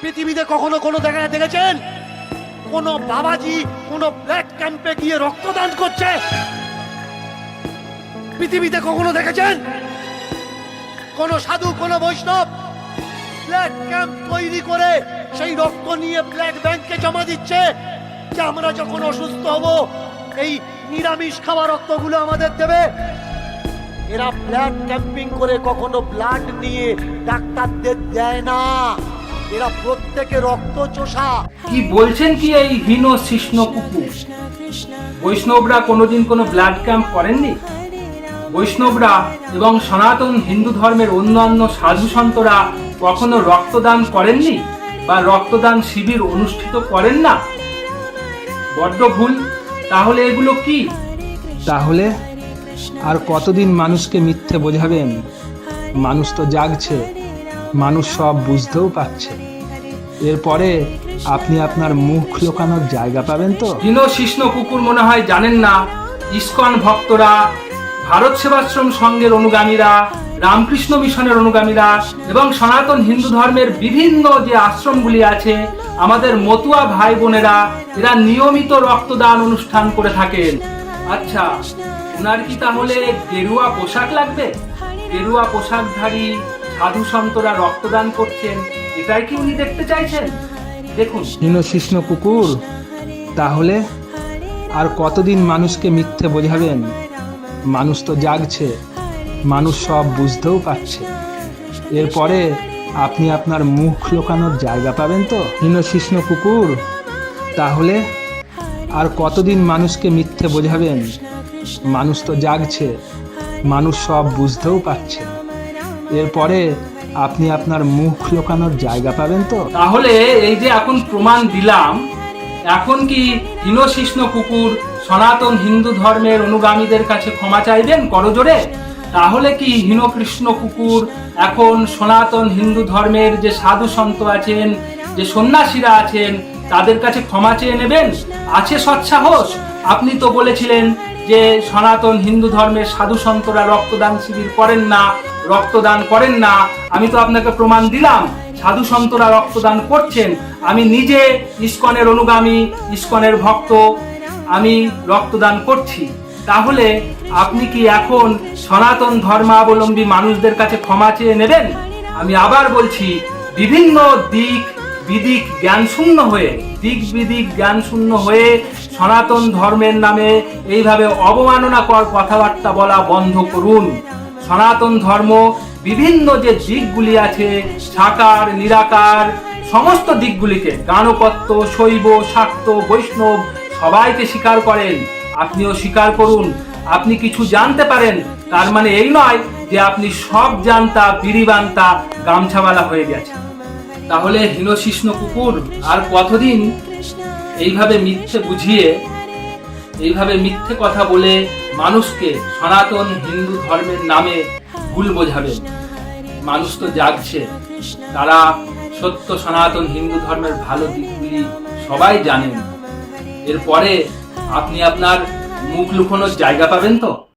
পৃথিবীতে কখনো কোনো জায়গায় দেখেছেন? কোন বাবাজি কোন ব্ল্যাক ক্যাম্পে গিয়ে রক্তদান করছে? পৃথিবীতে কখনো দেখেছেন? কোন সাধু, কোন বৈষ্ণব ব্ল্যাক ক্যাম্প তৈরি করে সেই রক্ত নিয়ে ব্ল্যাক ব্যাংকে জমা দিচ্ছে? যে আমরা যখন অসুস্থ হব, এই নিরামিষ খাওয়া রক্তগুলো আমাদের দেবে? এরা ব্লাড ক্যাম্পিং করে কখনো ব্লাড নিয়ে ডাক্তারদের দেয় না। এরা প্রত্যেকে রক্ত চোষা কি বলছেন কি এই হীন শিষ্ণ কুকুর? বৈষ্ণবরা কোনোদিন কোনো ব্লাড ক্যাম্প করেননি? বৈষ্ণবরা এবং সনাতন হিন্দু ধর্মের অন্যান্য সাধু সন্তরা কখনো রক্তদান করেননি? বা রক্তদান শিবির অনুষ্ঠিত করেন না? বড্ড ভুল। তাহলে এগুলো কি? তাহলে আর কতদিন মানুষকে মিথ্যে বোঝাবেন? মানুষ তো জাগছে। মানুষ সব বুঝতেও পারছে। এরপরে আপনি আপনার মুখ লোকানোর জায়গা পাবেন তো? হীন শিষ্ণ কুকুর মনে হয় জানেন না, ইস্কন ভক্তরা, ভারত সেবাশ্রম সংঘের অনুগামীরা, রামকৃষ্ণ মিশনের অনুগামীরা এবং সনাতন হিন্দু ধর্মের বিভিন্ন যে আশ্রমগুলি আছে, আমাদের মতুয়া ভাই বোনেরা, এরা নিয়মিত রক্তদান অনুষ্ঠান করে থাকেন। আচ্ছা ওনার কি তাহলে গেরুয়া পোশাক লাগবে? গেরুয়া পোশাকধারী সাধু সন্তরা রক্তদান করছেন, এটাই কি উনি দেখতে চাইছেন? দেখুন। হীন শিষ্ণ কুকুর, তাহলে আর কতদিন মানুষকে মিথ্যে বোঝাবেন? মানুষ তো জাগছে, মানুষ সব বুঝতেও পারছে। এরপরে আপনি আপনার মুখ লোকানোর জায়গা পাবেন তো? হীন শিষ্ণ কুকুর, তাহলে আর কতদিন মানুষকে মিথ্যে বোঝাবেন? মানুষ তো জাগছে, মানুষ সব বুঝতেও পারছে। এরপরে আপনি আপনার মুখ লোকানোর জায়গা পাবেন তো? তাহলে এই যে এখন প্রমাণ দিলাম, এখন কি হীনশিষ্ণ কুকুর সনাতন হিন্দু ধর্মের অনুগামীদের কাছে ক্ষমা চাইবেন করজোরে তাহলে কি হীনকৃষ্ণ কুকুর এখন সনাতন হিন্দু ধর্মের যে সাধু সন্ত আছেন, যে সন্ন্যাসীরা আছেন, তাদের কাছে ক্ষমা চেয়ে নেবেন? আছে সৎসাহস? আপনি তো বলেছিলেন যে সনাতন হিন্দু ধর্মের সাধু সন্তরা রক্তদান শিবির করেন না, রক্তদান করেন না, আমি তো আপনাকে প্রমাণ দিলাম, সাধু সন্তরা রক্তদান করছেন, আমি নিজে ইস্কনের অনুগামী, ইস্কনের ভক্ত, আমি রক্তদান করছি। তাহলে আপনি কি এখন সনাতন ধর্মাবলম্বী মানুষদের কাছে ক্ষমা চেয়ে নেবেন? আমি আবার বলছি, বিভিন্ন দিক বিদিক জ্ঞান শূন্য হয়ে, দিক বিদিক জ্ঞান শূন্য হয়ে সনাতন ধর্মের নামে এইভাবে অবমাননাকর কথাবার্তা বলা বন্ধ করুন। সনাতন ধর্ম, বিভিন্ন যে দিকগুলি আছে, সাকার, নিরাকার, সমস্ত দিকগুলিকে গানপত্য শৈব, শাক্ত, বৈষ্ণব সবাইকে স্বীকার করেন। আপনিও স্বীকার করুন। আপনি কিছু জানতে পারেন, তার মানে এই নয় যে আপনি সব জানতা বিরিবান্তা গামছাওয়ালা হয়ে গেছে তাহলে হীনশিষ্ণ কুকুর আর কতদিন এইভাবে মিথ্যে বুঝিয়ে, এইভাবে মিথ্যে কথা বলে মানুষকে সনাতন হিন্দু ধর্মের নামে ভুল বোঝাবে? মানুষ তো জাগছে। তারা সত্য, সনাতন হিন্দু ধর্মের ভালো দিকগুলি সবাই জানেন। এরপরে আপনি আপনার মুখ লুকোনোর জায়গা পাবেন তো?